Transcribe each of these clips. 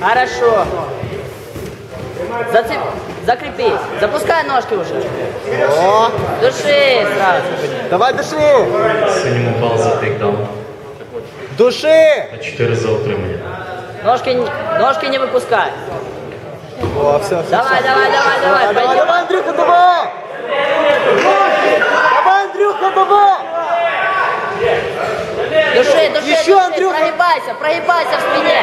Хорошо. Зацеп... Закрепись. Запускай ножки уже. О, Души сразу. давай души. Синьому бал за тейкдаун. Души. А 4 за утримання. Ножки, не- ножки не выпускай. О, все, все. Давай, давай, давай, давай. Давай, давай, пойдем. давай, Андрюха, давай. Давай, Андрюха, давай. Души, души, Еще, души. Андрюха. Прогибайся, прогибайся в спине.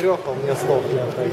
лікаря. Андрюха, у меня слов нет.